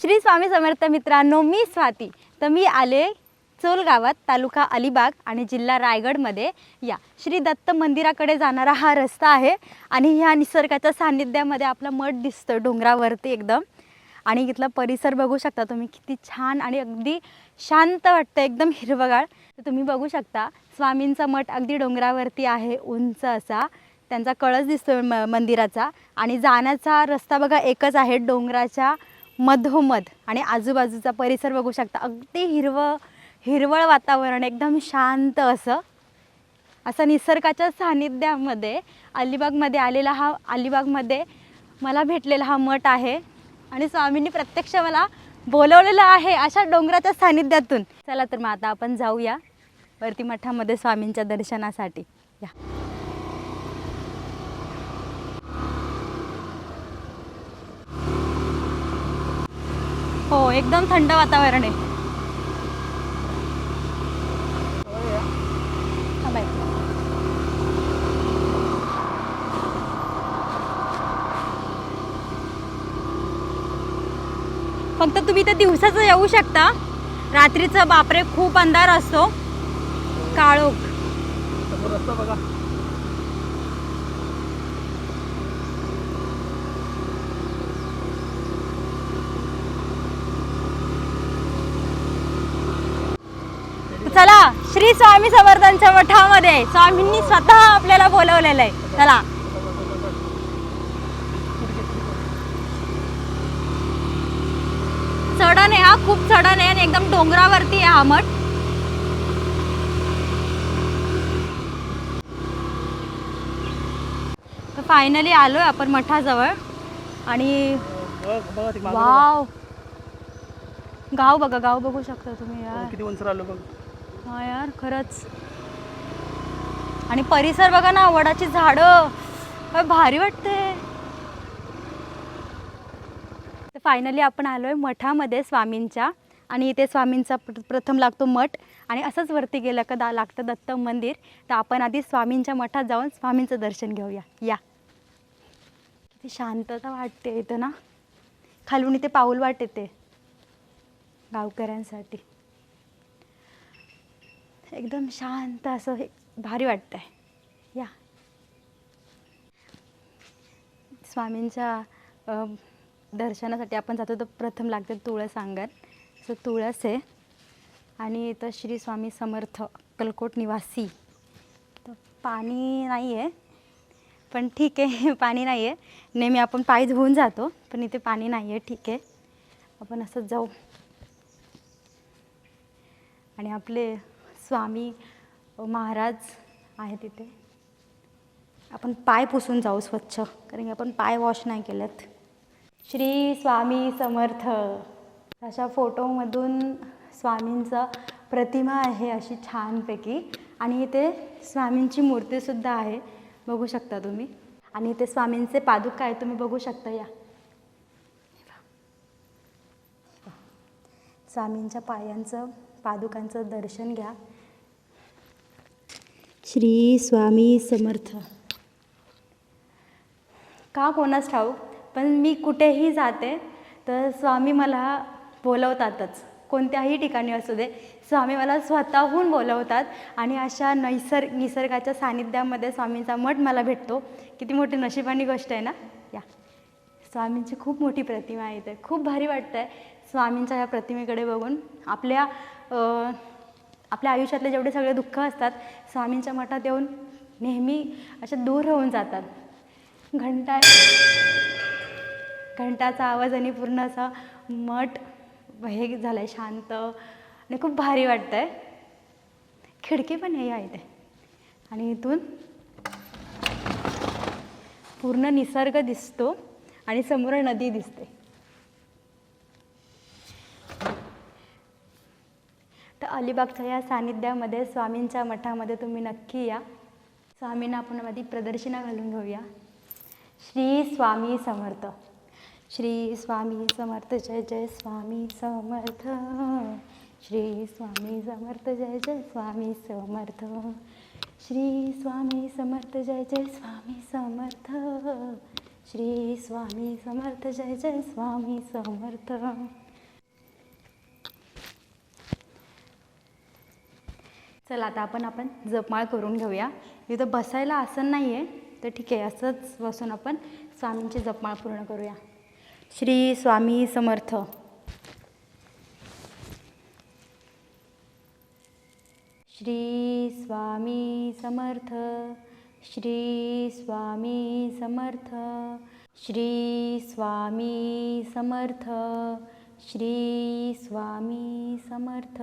श्री स्वामी समर्थ मित्रांनो मी स्वाती. तर मी आले चोल गावात तालुका अलिबाग आणि जिल्हा रायगडमध्ये. या श्री दत्त मंदिराकडे जाणारा हा रस्ता आहे आणि ह्या निसर्गाच्या सान्निध्यामध्ये आपला मठ दिसतो डोंगरावरती एकदम. आणि इथला परिसर बघू शकता तुम्ही किती छान आणि अगदी शांत वाटतं एकदम हिरवगाळ तर तुम्ही बघू शकता स्वामींचा मठ अगदी डोंगरावरती आहे उंच असा. त्यांचा कळस दिसतो म मंदिराचा. आणि जाण्याचा रस्ता बघा एकच आहे डोंगराच्या मधोमध आणि आजूबाजूचा परिसर बघू शकता. अगदी हिरवं हिरवळ वातावरण एकदम शांत असं. असं निसर्गाच्या सान्निध्यामध्ये अलिबागमध्ये आलेला हा अलिबागमध्ये मला भेटलेला हा मठ आहे. आणि स्वामींनी प्रत्यक्ष मला बोलवलेलं आहे अशा डोंगराच्या सान्निध्यातून चला तर मग आता आपण जाऊया वरती मठामध्ये स्वामींच्या दर्शनासाठी. या. हो एकदम थंड वातावरण आहे. फक्त तुम्ही तर दिवसाचं येऊ शकता. रात्रीचं बापरे खूप अंधार असतो. काळोख समोर रस्ता बघा चला श्री स्वामी समर्थांच्या मठामध्ये स्वामींनी स्वतः आपल्याला बोलवलेलं आहे. चला. चढण आहे हा खूप चढण आहे आणि एकदम डोंगरावरती आहे हा मठ. तर फायनली आलोय आपण मठाजवळ. आणि वाव. गाव बघा गाव बघू शकता तुम्ही. यार. किती उंच राहिलो बघ. हा यार खरंच. आणि परिसर बघा ना वडाची झाडं. काय भारी वाटते फायनली आपण आलोय मठामध्ये स्वामींच्या. आणि इथे स्वामींचा प्र- प्रथम लागतो मठ. आणि असंच वरती गेलं का दा लागतं दत्त मंदिर. तर आपण आधी स्वामींच्या मठात जाऊन स्वामींचं दर्शन घेऊया. या. किती शांतता वाटते इथं ना. खालून इथे पाऊल वाट येते. गावकऱ्यांसाठी. एकदम शांत असं हे भारी वाटतं आहे या. स्वामींच्या दर्शनासाठी आपण जातो तर प्रथम लागते तुळस अंगण. असं तुळस आहे. आणि इथं श्री स्वामी समर्थ अक्कलकोट निवासी. तर पाणी नाही आहे पण ठीक आहे पाणी नाही आहे नेहमी आपण पाय धुवून जातो पण इथे पाणी नाही आहे ठीक. आहे आपण असंच जाऊ. आणि आपले स्वामी महाराज आहे तिथे. आपण पाय पुसून जाऊ स्वच्छ कारण की आपण पाय वॉश नाही केलेत. श्री स्वामी समर्थ. अशा फोटोमधून स्वामींचं प्रतिमा आहे अशी छानपैकी. आणि इथे स्वामींची मूर्तीसुद्धा आहे बघू शकता तुम्ही. आणि इथे स्वामींचे पादुका आहे तुम्ही बघू शकता या. स्वामींच्या पायांचं पादुकांचं दर्शन घ्या. श्री स्वामी समर्थ. का कोणाच ठाऊक पण मी कुठेही जाते तर स्वामी मला बोलवतातच. कोणत्याही ठिकाणी असू दे स्वामी मला स्वतःहून बोलवतात आणि अशा नैसर्ग निसर्गाच्या सानिध्यामध्ये स्वामींचा मठ मला भेटतो. किती मोठी नशिबानी गोष्ट आहे ना? या. स्वामींची खूप मोठी प्रतिमा आहे इथे. खूप भारी वाटतं आहे स्वामींच्या या प्रतिमेकडे बघून. आपल्या आपल्या आयुष्यातले जेवढे सगळे दुःख असतात स्वामींच्या मठात येऊन नेहमी असे दूर होऊन जातात. घंटा घंटाचा आवाज आणि पूर्ण असा मठ हे झालं आहे शांत आणि खूप भारी वाटतं आहे खिडकी पण हे आहे ते आणि इथून पूर्ण निसर्ग दिसतो आणि समोर नदी दिसते. अलिबागच्या या सानिध्यामध्ये स्वामींच्या मठामध्ये तुम्ही नक्की या. स्वामींना आपण आधी प्रदर्शना घालून घेऊया. श्री स्वामी समर्थ. श्री स्वामी समर्थ जय जय स्वामी समर्थ. श्री स्वामी समर्थ जय जय स्वामी समर्थ. श्री स्वामी समर्थ जय जय स्वामी समर्थ. श्री स्वामी समर्थ जय जय स्वामी समर्थ. चला आता आपण आपण जपमाळ करून घेऊया. इथं बसायला आसन नाही आहे तर ठीक आहे असंच बसून आपण स्वामींची जपमाळ पूर्ण करूया. श्री स्वामी समर्थ. श्री स्वामी समर्थ. श्री स्वामी समर्थ. श्री स्वामी समर्थ. श्री स्वामी समर्थ.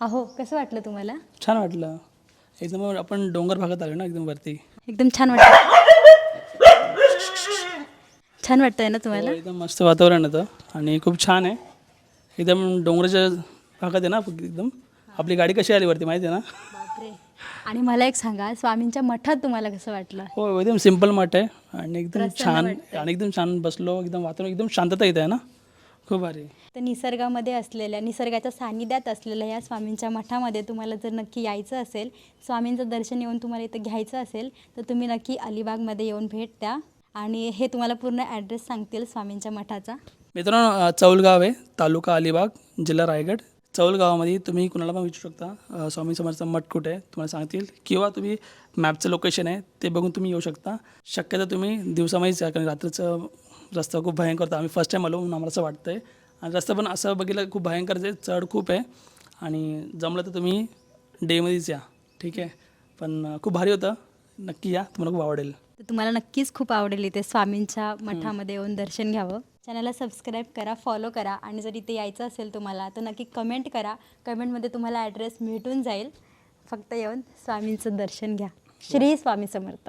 अहो कसं वाटलं तुम्हाला? छान वाटलं. एकदम आपण डोंगर भागात आलो ना एकदम वरती. एकदम छान वाटलं. छान वाटतंय ना तुम्हाला? एकदम मस्त वातावरण होतं आणि खूप छान आहे. एकदम डोंगराच्या भागात आहे ना एकदम. आपली गाडी कशी आली वरती माहिती आहे ना? आणि मला एक सांगा स्वामींच्या मठात तुम्हाला कसं वाटलं? हो एकदम सिंपल मठ आहे आणि एकदम छान. आणि एकदम छान बसलो एकदम वातावरण एकदम शांतता येत आहे ना. खूप भारी तर निसर्गामध्ये असलेल्या निसर्गाच्या सानिध्यात असलेल्या या स्वामींच्या मठामध्ये तुम्हाला जर नक्की यायचं असेल स्वामींचं दर्शन येऊन तुम्हाला इथं घ्यायचं असेल तर तुम्ही नक्की अलिबागमध्ये येऊन भेट द्या. आणि हे तुम्हाला पूर्ण ॲड्रेस सांगतील स्वामींच्या मठाचा. मित्रांनो चौलगाव आहे तालुका अलिबाग जिल्हा रायगड. चौल गावामध्ये तुम्ही कुणाला पण विचारू शकता स्वामी समर्थ मठ कुठे आहे तुम्हाला सांगतील. किंवा तुम्ही मॅपचं लोकेशन आहे ते बघून तुम्ही येऊ शकता. शक्यतो तुम्ही दिवसामध्येच कारण रात्रीचं रस्ता खूप भयंकर होता आम्ही फर्स्ट टाईम आलो म्हणून आम्हाला असं वाटतं आहे आणि रस्ता पण असं बघितलं खूप भयंकर आहे चढ खूप आहे. आणि जमलं तर तुम्ही डेमध्येच या. ठीक आहे? पण खूप भारी होतं. नक्की या. तुम्हाला खूप आवडेल. तर तुम्हाला नक्कीच खूप आवडेल इथे स्वामींच्या मठामध्ये येऊन दर्शन घ्यावं. चॅनलला सबस्क्राईब करा फॉलो करा. आणि जर इथे यायचं असेल तुम्हाला तर नक्की कमेंट करा. कमेंटमध्ये तुम्हाला ॲड्रेस भेटून जाईल. फक्त येऊन स्वामींचं दर्शन घ्या. श्री स्वामी समर्थ.